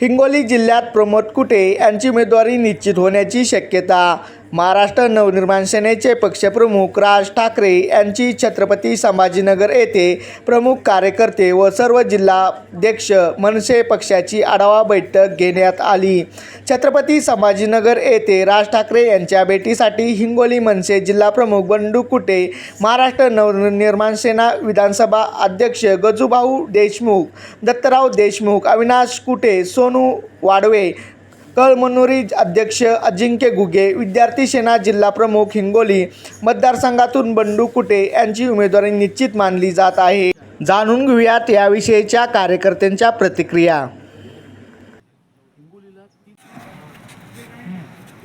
हिंगोली जिल्ह्यात प्रमोद कुटे यांची उमेदवारी निश्चित होण्याची शक्यता. महाराष्ट्र नवनिर्माण सेनेचे पक्षप्रमुख राज ठाकरे यांची छत्रपती संभाजीनगर येथे प्रमुख कार्यकर्ते व सर्व जिल्हाध्यक्ष मनसे पक्षाची आढावा बैठक घेण्यात आली. छत्रपती संभाजीनगर येथे राज ठाकरे यांच्या भेटीसाठी हिंगोली मनसे जिल्हाप्रमुख बंडू कुटे महाराष्ट्र नवनिर्माण सेना विधानसभा अध्यक्ष गजूभाऊ देशमुख दत्तराव देशमुख अविनाश कुटे सोनू वाडवे कळमनुरी अध्यक्ष अजिंक्य गुगे विद्यार्थी सेना जिल्हा प्रमुख हिंगोली मतदारसंघातून बंडू कुटे यांची उमेदवारी निश्चित मानली जात आहे. जाणून घेऊयात याविषयीच्या कार्यकर्त्यांच्या प्रतिक्रिया.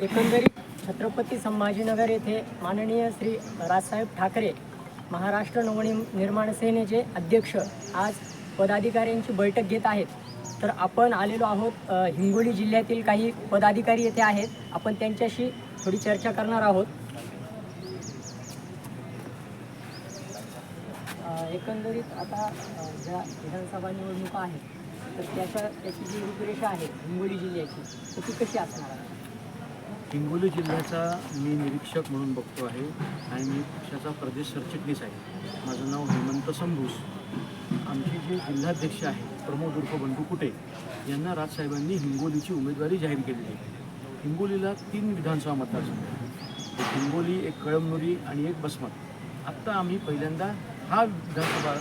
एकंदरीत छत्रपती संभाजीनगर येथे माननीय श्री राजसाहेब ठाकरे महाराष्ट्र नवनिर्माण सेनेचे अध्यक्ष आज पदाधिकाऱ्यांची बैठक घेत आहेत. तर आपण आलेलो आहोत हिंगोली जिल्ह्यातील काही पदाधिकारी येथे आहेत. आपण त्यांच्याशी थोडी चर्चा करणार आहोत. एकंदरीत आता ज्या विधानसभा निवडणुका आहेत तर त्याच्या त्याची जी रूपरेषा आहे हिंगोली जिल्ह्याची तर ती कशी असणार आहे? हिंगोली जिल्ह्याचा मी निरीक्षक म्हणून बघतो आहे आणि मी पक्षाचा प्रदेश सरचिटणीस आहे. माझं नाव हेमंत संभूस आमचे जे जिल्हाध्यक्ष आहेत प्रमोद उर्फ बंडू कुटे यांना राजसाहेबांनी हिंगोलीची उमेदवारी जाहीर केलेली आहे. हिंगोलीला तीन विधानसभा मतदारसंघ आहेत. हिंगोली एक कळमनुरी आणि एक बसमत. आत्ता आम्ही पहिल्यांदा हा विधानसभा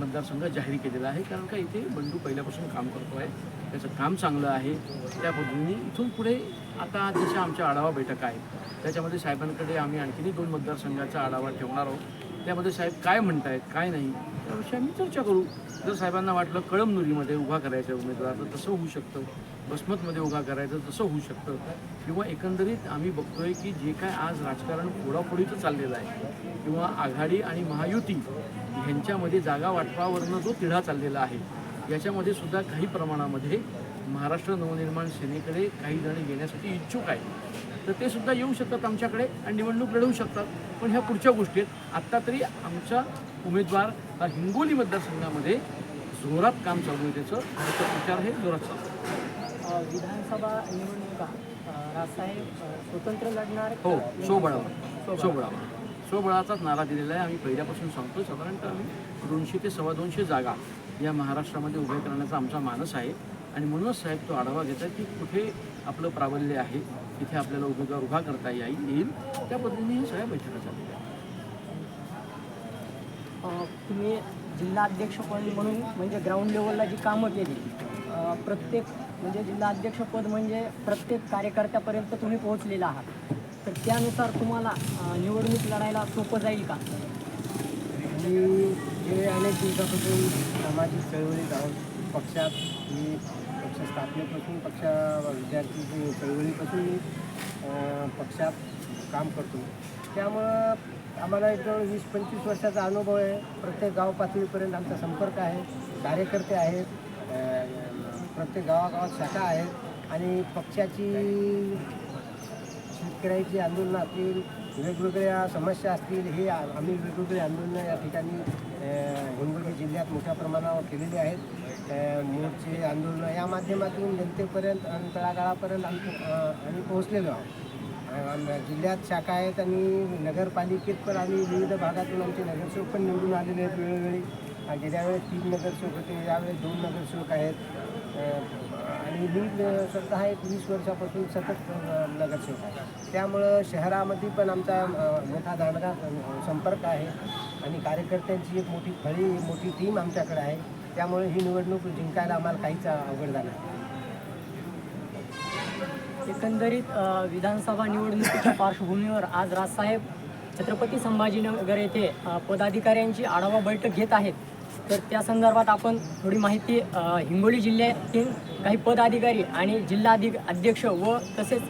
मतदारसंघ जाहीर केलेला आहे. कारण का इथे बंडू पहिल्यापासून काम करतो आहे. त्याचं काम चांगलं आहे. त्या पद्धतीने इथून पुढे आता जशा आमच्या आढावा बैठका आहेत त्याच्यामध्ये साहेबांकडे आम्ही आणखीनही दोन मतदारसंघाचा आढावा ठेवणार आहोत. त्यामध्ये साहेब काय म्हणतायत काय नाही? त्याविषयी आम्ही चर्चा करू. जर साहेबांना वाटलं कळमनुरीमध्ये उभा करायचं उमेदवार तर तसं होऊ शकतं. बसमतमध्ये उभा करायचं तसं होऊ शकतं. किंवा एकंदरीत आम्ही बघतोय की जे काय आज राजकारण फोडाफोडीचं चाललेलं आहे किंवा आघाडी आणि महायुती ह्यांच्यामध्ये जागा वाटपावरनं जो तिढा चाललेला आहे याच्यामध्ये सुद्धा काही प्रमाणामध्ये महाराष्ट्र नवनिर्माण सेनेकडे काही जण येण्यासाठी इच्छुक आहे तर ते सुद्धा येऊ शकतात आमच्याकडे आणि निवडणूक लढवू शकतात. पण ह्या पुढच्या गोष्टी आहेत आत्ता तरी आमचा उमेदवार हा हिंगोली मतदारसंघामध्ये जोरात काम चालू आहे त्याचं. त्याचा प्रचार हे जोरात चालू. विधानसभा निवडणुका स्वतंत्र लढणार हो का? सोबळावा सोबळावा सोबळाचाच नारा दिलेला आहे. आम्ही पहिल्यापासून सांगतो साधारणतः आम्ही दोनशे ते सव्वा दोनशे जागा या महाराष्ट्रामध्ये उभ्या करण्याचा आमचा मानस आहे. आणि म्हणूनच साहेब तो आढावा घेत आहे की कुठे आपलं प्राबल्य आहे तिथे आपल्याला उमेदवार उभा करता येईल येईल त्या पद्धतीने ही सगळ्या बैठका अ, तुम्ही जिल्हाध्यक्षपद म्हणून म्हणजे ग्राउंड लेवलला जी कामं केली प्रत्येक म्हणजे जिल्हाध्यक्षपद म्हणजे प्रत्येक कार्यकर्त्यापर्यंत तुम्ही पोहोचलेला आहात. तर त्यानुसार तुम्हाला निवडणूक लढायला सोपं जाईल का? मी गेले अनेक दिवसापासून सामाजिक चळवळीत आहोत. पक्षात मी पक्ष स्थापनेपासून पक्षा विद्यार्थी चळवळीपासून मी पक्षात काम करतो. त्यामुळं आम्हाला एक जवळ वीस पंचवीस वर्षाचा अनुभव आहे. प्रत्येक गाव पातळीपर्यंत आमचा संपर्क आहे. कार्यकर्ते आहेत. प्रत्येक गावागावात शाखा आहेत. आणि पक्षाची शेतकऱ्याची आंदोलनातील असतील वेगवेगळ्या समस्या असतील हे आम्ही वेगवेगळी आंदोलनं या ठिकाणी हिंगोली जिल्ह्यात मोठ्या प्रमाणावर केलेली आहेत. मोर्चे आंदोलनं या माध्यमातून जनतेपर्यंत आणि तळागाळापर्यंत आम्ही आम्ही पोहोचलेलो आहोत. जिल्ह्यात शाखा आहेत आणि नगरपालिकेत पण आम्ही विविध भागातून आमचे नगरसेवक पण निवडून आलेले आहेत वेळोवेळी. गेल्या वेळेस तीन नगरसेवक होते यावेळेस दोन नगरसेवक आहेत. अ, आणि हा एक वीस वर्षापासून सतत अ, नगरसेवक आहे त्यामुळं शहरामध्ये पण आमचा मोठा दांडगा संपर्क आहे. आणि कार्यकर्त्यांची एक मोठी फळी मोठी टीम आमच्याकडे आहे. त्यामुळे ही निवडणूक जिंकायला आम्हाला काहीच अवघड झालं एकंदरीत विधानसभा निवडणुकीच्या पार्श्वभूमीवर आज राजसाहेब छत्रपती संभाजीनगर येथे पदाधिकाऱ्यांची आढावा बैठक घेत आहेत. तर त्या संदर्भात आपण थोडी माहिती हिंगोली जिल्ह्यातील काही पदाधिकारी आणि जिल्हाधिक अध्यक्ष व तसेच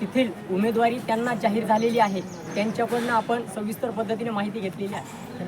तेथील उमेदवारी त्यांना जाहीर झालेली आहे. त्यांच्याकडनं आपण सविस्तर पद्धतीने माहिती घेतलेली आहे.